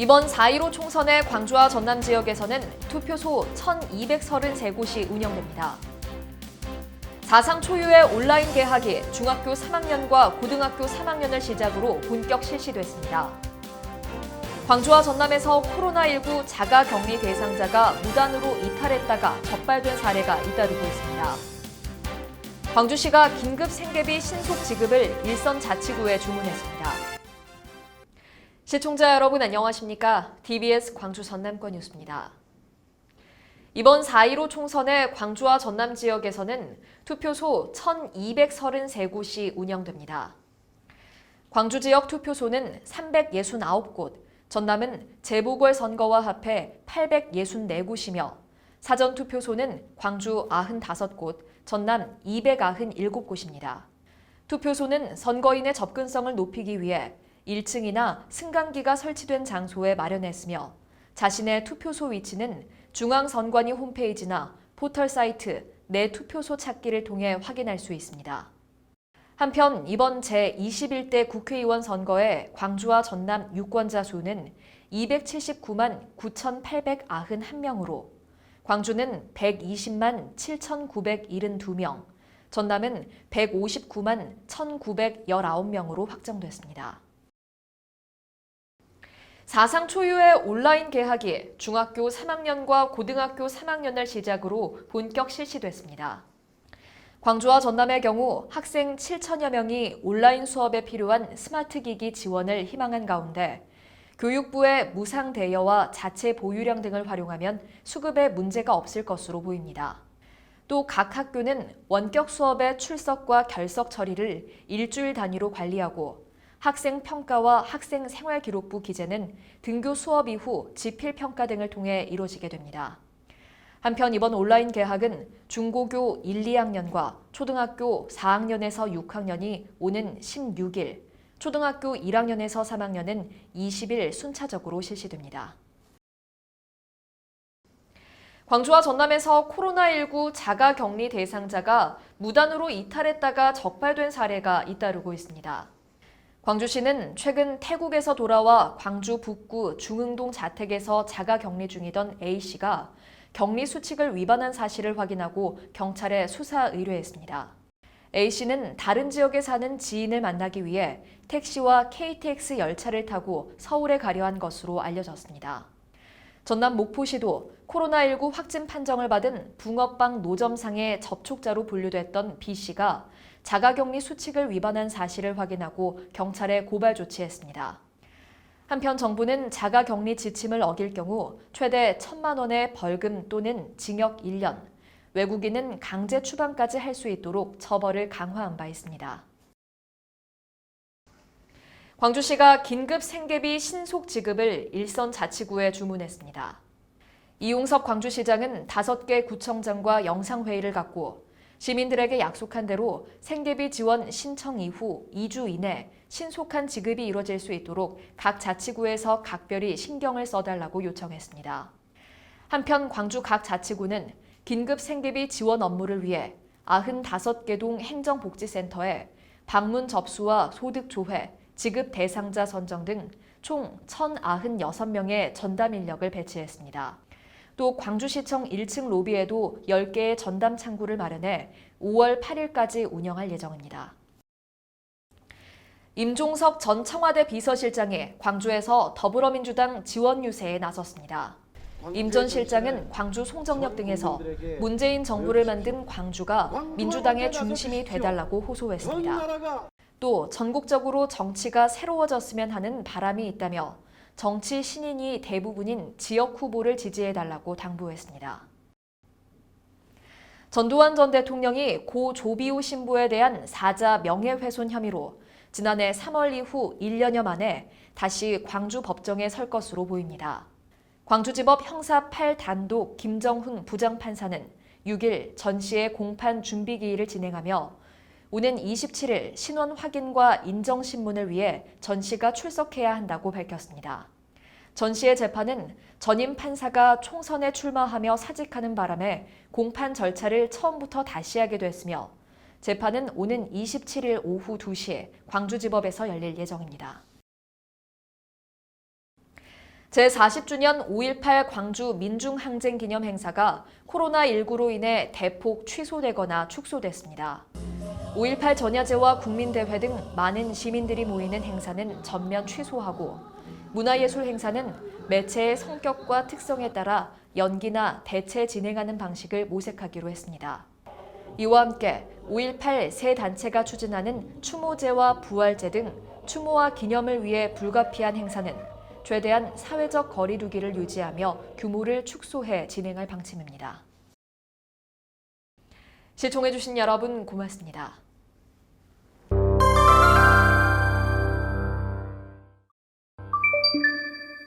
이번 4.15 총선의 광주와 전남 지역에서는 투표소 1,233곳이 운영됩니다. 사상 초유의 온라인 개학이 중학교 3학년과 고등학교 3학년을 시작으로 본격 실시됐습니다. 광주와 전남에서 코로나19 자가 격리 대상자가 무단으로 이탈했다가 적발된 사례가 잇따르고 있습니다. 광주시가 긴급 생계비 신속 지급을 일선 자치구에 주문했습니다. 시청자 여러분 안녕하십니까? TBS 광주 전남권 뉴스입니다. 이번 4.15 총선의 광주와 전남 지역에서는 투표소 1,233곳이 운영됩니다. 광주 지역 투표소는 369곳, 전남은 재보궐 선거와 합해 864곳이며 사전 투표소는 광주 95곳, 전남 297곳입니다. 투표소는 선거인의 접근성을 높이기 위해 1층이나 승강기가 설치된 장소에 마련했으며 자신의 투표소 위치는 중앙선관위 홈페이지나 포털 사이트 내 투표소 찾기를 통해 확인할 수 있습니다. 한편 이번 제21대 국회의원 선거에 광주와 전남 유권자 수는 279만 9,891명으로 광주는 120만 7,972명, 전남은 159만 1,919명으로 확정됐습니다. 사상 초유의 온라인 개학이 중학교 3학년과 고등학교 3학년을 시작으로 본격 실시됐습니다. 광주와 전남의 경우 학생 7천여 명이 온라인 수업에 필요한 스마트 기기 지원을 희망한 가운데 교육부의 무상 대여와 자체 보유량 등을 활용하면 수급에 문제가 없을 것으로 보입니다. 또 각 학교는 원격 수업의 출석과 결석 처리를 일주일 단위로 관리하고 학생 평가와 학생 생활 기록부 기재는 등교 수업 이후 지필 평가 등을 통해 이루어지게 됩니다. 한편 이번 온라인 개학은 중고교 1, 2학년과 초등학교 4학년에서 6학년이 오는 16일, 초등학교 1학년에서 3학년은 20일 순차적으로 실시됩니다. 광주와 전남에서 코로나19 자가 격리 대상자가 무단으로 이탈했다가 적발된 사례가 잇따르고 있습니다. 광주시는 최근 태국에서 돌아와 광주 북구 중흥동 자택에서 자가 격리 중이던 A씨가 격리 수칙을 위반한 사실을 확인하고 경찰에 수사 의뢰했습니다. A씨는 다른 지역에 사는 지인을 만나기 위해 택시와 KTX 열차를 타고 서울에 가려 한 것으로 알려졌습니다. 전남 목포시도 코로나19 확진 판정을 받은 붕어빵 노점상의 접촉자로 분류됐던 B씨가 자가격리 수칙을 위반한 사실을 확인하고 경찰에 고발 조치했습니다. 한편 정부는 자가격리 지침을 어길 경우 최대 1천만 원의 벌금 또는 징역 1년, 외국인은 강제 추방까지 할 수 있도록 처벌을 강화한 바 있습니다. 광주시가 긴급 생계비 신속 지급을 일선 자치구에 주문했습니다. 이용섭 광주시장은 5개 구청장과 영상회의를 갖고 시민들에게 약속한 대로 생계비 지원 신청 이후 2주 이내 신속한 지급이 이뤄질 수 있도록 각 자치구에서 각별히 신경을 써달라고 요청했습니다. 한편 광주 각 자치구는 긴급 생계비 지원 업무를 위해 95개 동 행정복지센터에 방문 접수와 소득 조회, 지급 대상자 선정 등 총 1,096명의 전담 인력을 배치했습니다. 또 광주시청 1층 로비에도 10개의 전담 창구를 마련해 5월 8일까지 운영할 예정입니다. 임종석 전 청와대 비서실장이 광주에서 더불어민주당 지원 유세에 나섰습니다. 임 전 실장은 광주 송정역 등에서 문재인 정부를 만든 광주가 민주당의 중심이 되달라고 호소했습니다. 또 전국적으로 정치가 새로워졌으면 하는 바람이 있다며 정치 신인이 대부분인 지역 후보를 지지해달라고 당부했습니다. 전두환 전 대통령이 고 조비오 신부에 대한 사자 명예훼손 혐의로 지난해 3월 이후 1년여 만에 다시 광주 법정에 설 것으로 보입니다. 광주지법 형사 8단독 김정훈 부장판사는 6일 전 씨의 공판 준비 기일을 진행하며 오는 27일 신원 확인과 인정 신문을 위해 전 씨가 출석해야 한다고 밝혔습니다. 전 씨의 재판은 전임 판사가 총선에 출마하며 사직하는 바람에 공판 절차를 처음부터 다시 하게 됐으며 재판은 오는 27일 오후 2시에 광주지법에서 열릴 예정입니다. 제40주년 5.18 광주 민중항쟁 기념 행사가 코로나19로 인해 대폭 취소되거나 축소됐습니다. 5.18 전야제와 국민대회 등 많은 시민들이 모이는 행사는 전면 취소하고 문화예술 행사는 매체의 성격과 특성에 따라 연기나 대체 진행하는 방식을 모색하기로 했습니다. 이와 함께 5.18 세 단체가 추진하는 추모제와 부활제 등 추모와 기념을 위해 불가피한 행사는 최대한 사회적 거리두기를 유지하며 규모를 축소해 진행할 방침입니다. 시청해주신 여러분 고맙습니다.